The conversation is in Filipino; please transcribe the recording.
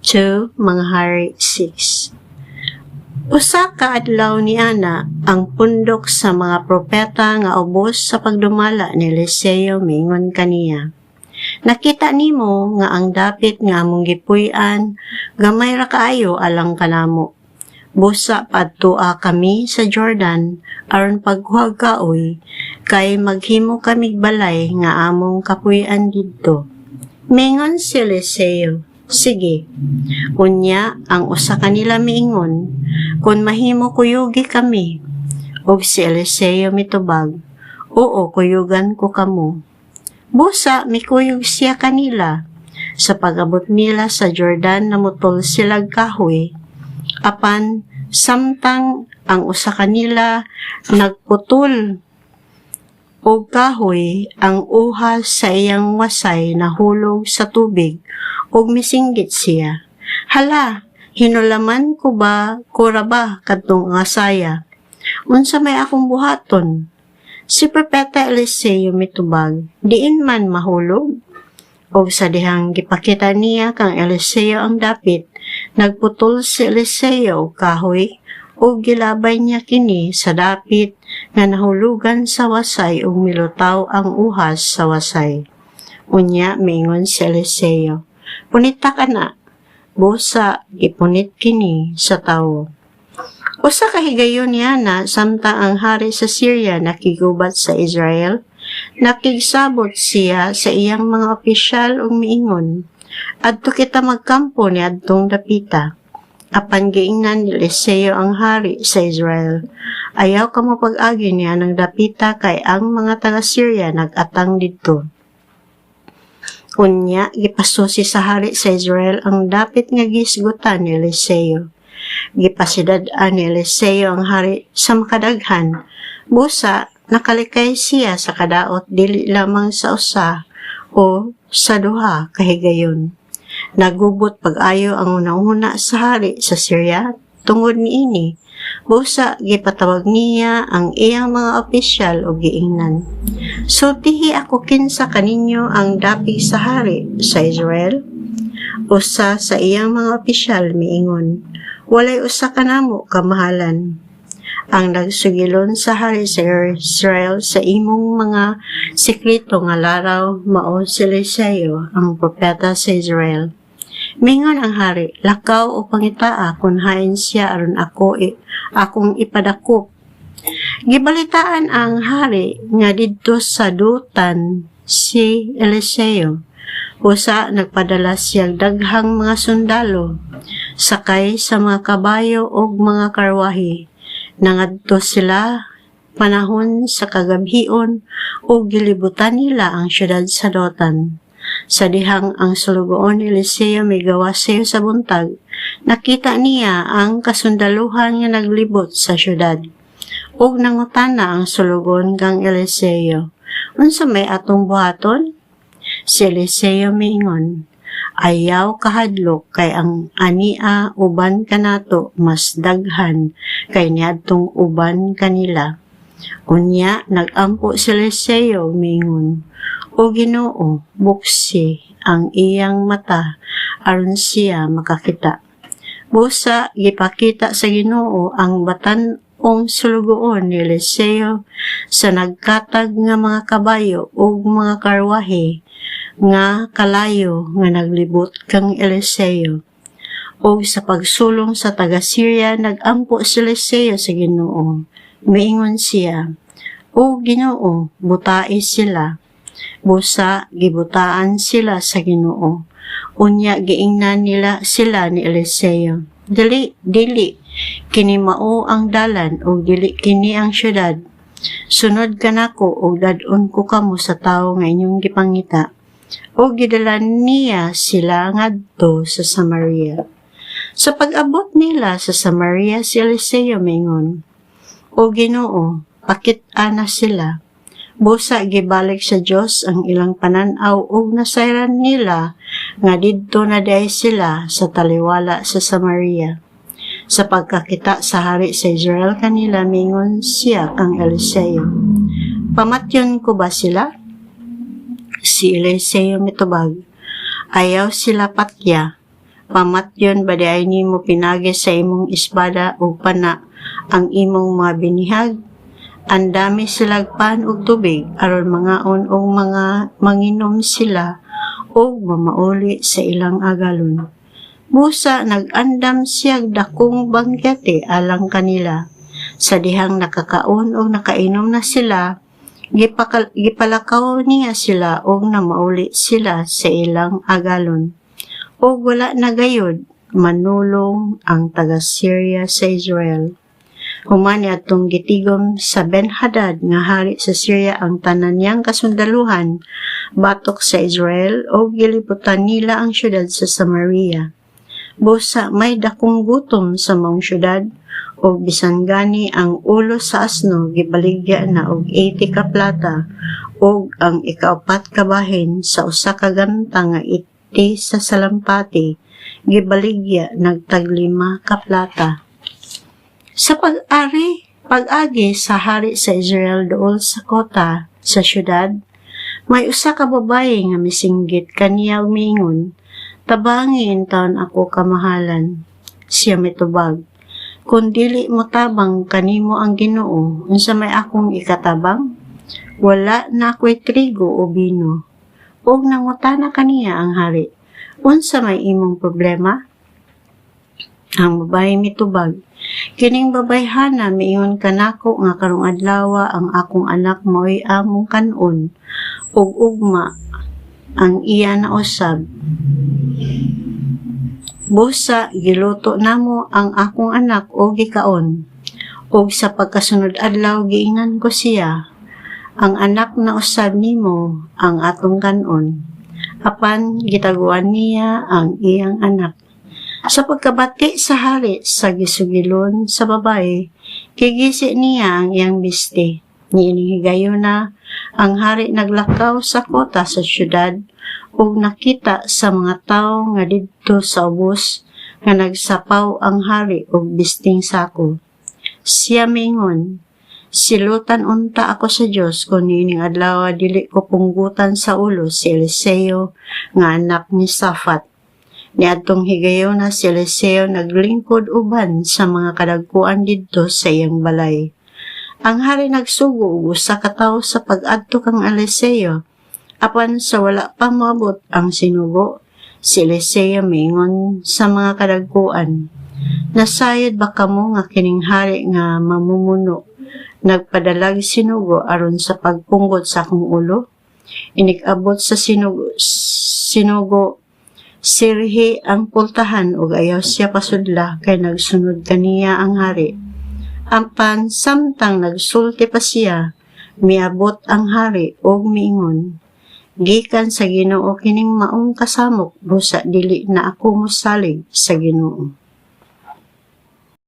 2 Mga Hari 6 Usa ka adlaw ni Ana ang pundok sa mga propeta nga ubos sa pagdumala ni Eliseo mingon kaniya. Nakita nimo nga ang dapit nga among gipuy-an gamay ra kaayo alang kanamo. Busa padtua kami sa Jordan aron paghuwag kaoy kay maghimo kami balay nga among kapuy-an didto. Mingon si Eliseo, Sige, unya ang usa kanila miingon, kung mahimo kuyugi kami. Og si Eliseo mitubag, Oo, kuyugan ko kamo. Busa, mikuyog siya kanila. Sa pagabot nila sa Jordan namutol silag kahoy. Apan, samtang ang usa kanila nagputol o kahoy ang uhas sa iyang wasay nahulog sa tubig ug misinggit siya. Hala, hinulaman ko ba, kura ba, kadtong asaya? Unsa may akong buhaton? Si Propeta Eliseo mitubag, diin man mahulog. O sa dihang gipakita niya kang Eliseo ang dapit, nagputol si Eliseo kahoy, o gilabay niya kini sa dapit nga nahulugan sa wasay ug milutaw ang uhas sa wasay. Unya, mingon si Eliseo, punita ka. Busa, ipunit kini sa tawo. Usa ka higayon niya na samtang ang hari sa Syria nakigubat sa Israel, nakigsabot siya sa iyang mga opisyal ug miingon, Adto kita magkampo ni adtong dapita. Apan giingnan ni Eliseo ang hari sa Israel. Ayaw ka mo pag-agi niya ng dapita kay ang mga taga-Syria nag-atang dito. Unya, gipasusi sa hari sa Israel ang dapit nga gisgutan ni Eliseo. Gipasidadaan ni Eliseo ang hari sa makadaghan. Busa, nakalikay siya sa kadaot dili lamang sa usa o sa duha kahigayon. Nagubot pag-ayo ang una-una sa hari sa Syria tungod niini. Busa, gipatawag niya ang iyang mga opisyal o giingnan. So, tihi ako kinsa kaninyo ang dapi sa hari sa Israel? Usa sa iyang mga opisyal miingon, walay usa ka namo kamahalan. Ang nagsugilon sa hari sa Israel sa imong mga sekreto nga laraw mao si Eliseo, ang propeta sa Israel. Mingon ang hari, lakaw o pangitaa kung hain siya aron ako akong ipadakop. Gibalitaan ang hari nga didto sa dutan si Eliseo. Usa nagpadala siyang daghang mga sundalo sakay sa mga kabayo o mga karwahi. Nangadto sila panahon sa kagabhion o gilibutan nila ang syudad sa Dotan. Sa dihang ang sulugoon ni Eliseo may gawa siya sa buntag, nakita niya ang kasundaluhan nga naglibot sa syudad. Ug nangutana ang sulugon kang Eliseo, unsa may atong buhaton? Si Eliseo miingon, ayaw kahadlok kay ang ania uban kanato mas daghan kay niadtong uban kanila. Unya, nagampo si Eliseo mingon, O ginoo, buksi ang iyang mata aron siya makakita. Busa, gipakita sa ginoo ang batan ong sulugoon ni Eliseo sa nagkatag nga mga kabayo ug mga karwahe nga kalayo nga naglibot kang Eliseo. O sa pagsulong sa taga-Syria, nagampo si Eliseo sa ginoo. Miingon siya, O ginoo, butai sila. Busa, gibutaan sila sa ginoo. Unya, giingnan nila sila ni Eliseo. Dili, dili, kini mao ang dalan o dili kini ang syudad. Sunod ka nako o dadon ko kamo sa tao nga inyong gipangita. O gidala niya sila ngadto sa Samaria. Sa pag-abot nila sa Samaria, si Eliseo mingon, O ginoo, pakit ana sila. Busa gibalik sa Dios ang ilang pananaw ug nasayran nila nga didto na day sila sa taliwala sa Samaria. Sa pagkakita sa hari sa Israel kanila mingon siya kang Eliseo. Pamatyon ko ba sila? Si Eliseo mitubag. Ayaw sila patya. pamatyon baday nimo pinagi sa imong isbada ug pana ang imong mga binihag ang dami silagpan og tubig aron mangaon og mga manginom sila og mamauli sa ilang agalon Busa nag-andam siyag dakong banggete alang kanila. Sa dihang nakakaon o nakainom na sila, gipakal, gipalakaw niya sila o na mauli sila sa ilang agalon. O wala na gayod, manulong ang taga-Syria sa Israel. Humani atong gitigom sa Ben-Hadad nga hari sa Syria ang tanan niyang kasundaluhan batok sa Israel o giliputan nila ang syudad sa Samaria busa may dakong gutom sa mong syudad o bisan gani ang ulo sa asno gibaligya na og 80 ka plata ug ang ikaapat ka bahin sa usa ka ganta nga iti sa salampati gibaligya nagtaglima ka plata. Sa pag-ari pag-agi sa hari sa Israel dool sa kota sa syudad may usa ka babae nga misinggit kaniya umingon Tabangin taon ako kamahalan. Siya mitubag. Kung dili mo tabang kanimo ang ginoo, unsa may akong ikatabang? Wala na ako'y trigo o bino. Og nangutana kaniya ang hari. Unsa may imong problema? Ang babae mitubag. Kining babayhana miingon kanako nga karong adlaw ang akong anak mo'y among kanon ug ugma ang iya na usab Busa, giluto namo ang akong anak o gikaon. Og sa pagkasunod adlaw giingan ko siya, ang anak na usab nimo ang atong kanon. Apan gitaguan niya ang iyang anak. Sa pagkabati sa hari sa gisugilon sa babae, kigisi niya ang iyang biste. Niinihigayo na ang hari naglakaw sa kota sa syudad ug nakita sa mga tawo nga didto sa ubos nga nagsapaw ang hari og bisting sako. Siya mingon, silutan unta ako sa Dios kung nining adlaw dili ko punggutan sa ulo si Eliseo nga anak ni Safat. Niadtong higayon na si Eliseo naglingkod uban sa mga kadagkuan didto sa iyang balay. Ang hari nagsugo sa kataw sa pag-adto kang Eliseo Apan sa wala pa moabot ang sinugo, si Elisea mingon sa mga kadagkuan. Nasayod ba kamo nga kining hari nga mamumuno? Nagpadalag sinugo aron sa pagpunggot sa akong ulo? Inikabot sa sinugo, sinugo sirhi ang pultahan ug ayaw siya pasudla kay nagsunod kaniya ang hari. Ampan samtang nagsulti pa siya, miabot ang hari ug miingon, gikan sa Ginoo kining maong kasamok busa dili na ako mosalig sa Ginoo